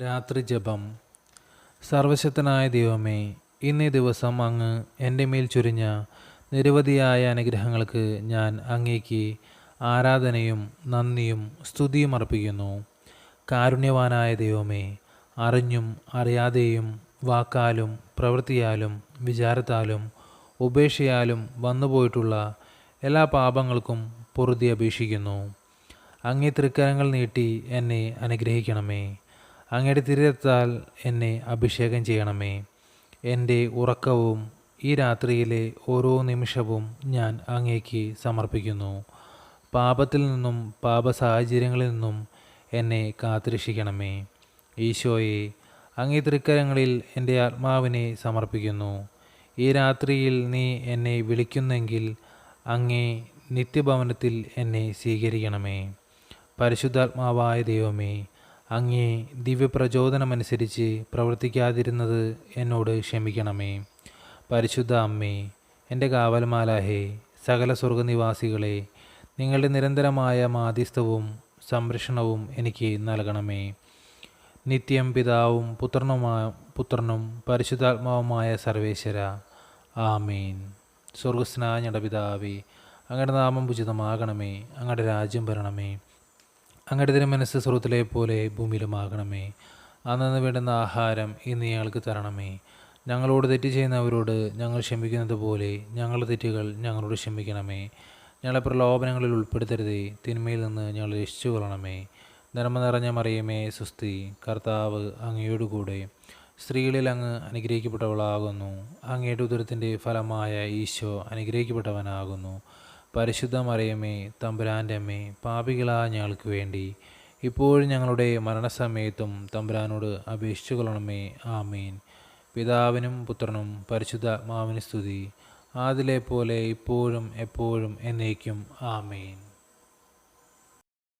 രാത്രി ജപം. സർവശക്തനായ ദൈവമേ ഇന്നേ ദിവസം അങ്ങ് എന്റെ മേൽ ചുരിഞ്ഞ നിരവധിയായ അനുഗ്രഹങ്ങൾക്ക് ഞാൻ അങ്ങേക്ക് ആരാധനയും നന്ദിയും സ്തുതിയും അർപ്പിക്കുന്നു. കാരുണ്യവാനായ ദൈവമേ അറിഞ്ഞും അറിയാതെയും വാക്കാലും പ്രവൃത്തിയാലും വിചാരത്താലും ഉപേക്ഷയാലും വന്നുപോയിട്ടുള്ള എല്ലാ പാപങ്ങൾക്കും പൊറുതി അപേക്ഷിക്കുന്നു. അങ്ങേ തൃക്കരങ്ങൾ നീട്ടി എന്നെ അനുഗ്രഹിക്കണമേ. അങ്ങയുടെ തിരിയെത്താൽ എന്നെ അഭിഷേകം ചെയ്യണമേ. എന്റെ ഉറക്കവും ഈ രാത്രിയിലെ ഓരോ നിമിഷവും ഞാൻ അങ്ങേക്ക് സമർപ്പിക്കുന്നു. പാപത്തിൽ നിന്നും പാപ സാഹചര്യങ്ങളിൽ നിന്നും എന്നെ കാത്തുരക്ഷിക്കണമേ. ഈശോയെ അങ്ങേ തൃക്കരങ്ങളിൽ എന്റെ ആത്മാവിനെ സമർപ്പിക്കുന്നു. ഈ രാത്രിയിൽ നീ എന്നെ വിളിക്കുന്നെങ്കിൽ അങ്ങേ നിത്യഭവനത്തിൽ എന്നെ സ്വീകരിക്കണമേ. പരിശുദ്ധാത്മാവായ ദൈവമേ അങ്ങേ ദിവ്യപ്രചോദനമനുസരിച്ച് പ്രവർത്തിക്കാതിരുന്നത് എന്നോട് ക്ഷമിക്കണമേ. പരിശുദ്ധ അമ്മേ എന്റെ കാവൽമാലാഹേ സകല സ്വർഗനിവാസികളെ നിങ്ങളുടെ നിരന്തരമായ മാധ്യസ്ഥവും സംരക്ഷണവും എനിക്ക് നൽകണമേ. നിത്യം പിതാവും പുത്രനുമായ പുത്രനും പരിശുദ്ധാത്മാവുമായ സർവേശ്വര. ആമീൻ. സ്വർഗസ്നായ ഞങ്ങളുടെ പിതാവേ അങ്ങയുടെ നാമം ഉചിതമാകണമേ അങ്ങയുടെ രാജ്യം വരണമേ. അങ്ങയുടെ തിരുമനസ് സ്രോത്തിലെ പോലെ ഭൂമിയിലുമാകണമേ. അന്നു വേണ്ടുന്ന ആഹാരം ഇന്ന് ഞങ്ങൾക്ക് തരണമേ. ഞങ്ങളോട് തെറ്റ് ചെയ്യുന്നവരോട് ഞങ്ങൾ ക്ഷമിക്കുന്നത് പോലെ ഞങ്ങളുടെ തെറ്റുകൾ ഞങ്ങളോട് ക്ഷമിക്കണമേ. ഞങ്ങളെ പ്രലോഭനങ്ങളിൽ ഉൾപ്പെടുത്തരുതേ. തിന്മയിൽ നിന്ന് ഞങ്ങൾ രക്ഷിച്ചു കൊള്ളണമേ. നന്മ നിറഞ്ഞ മറിയമേ സുസ്തി കർത്താവ് അങ്ങയോടുകൂടെ സ്ത്രീകളിൽ അങ്ങ് അനുഗ്രഹിക്കപ്പെട്ടവളാകുന്നു. അങ്ങയുടെ ഉദരത്തിന്റെ ഫലമായ ഈശോ അനുഗ്രഹിക്കപ്പെട്ടവനാകുന്നു. പരിശുദ്ധ മറിയമ്മേ തമ്പുരാന്റെ അമ്മേ പാപികളായ ഞങ്ങൾക്ക് വേണ്ടി ഇപ്പോഴും ഞങ്ങളുടെ മരണസമയത്തും തമ്പുരാനോട് അപേക്ഷിച്ചു കൊള്ളണമേ. ആമീൻ. പിതാവിനും പുത്രനും പരിശുദ്ധ മാവിന് സ്തുതി. ആദിലെ പോലെ ഇപ്പോഴും എപ്പോഴും എന്നേക്കും. ആമേൻ.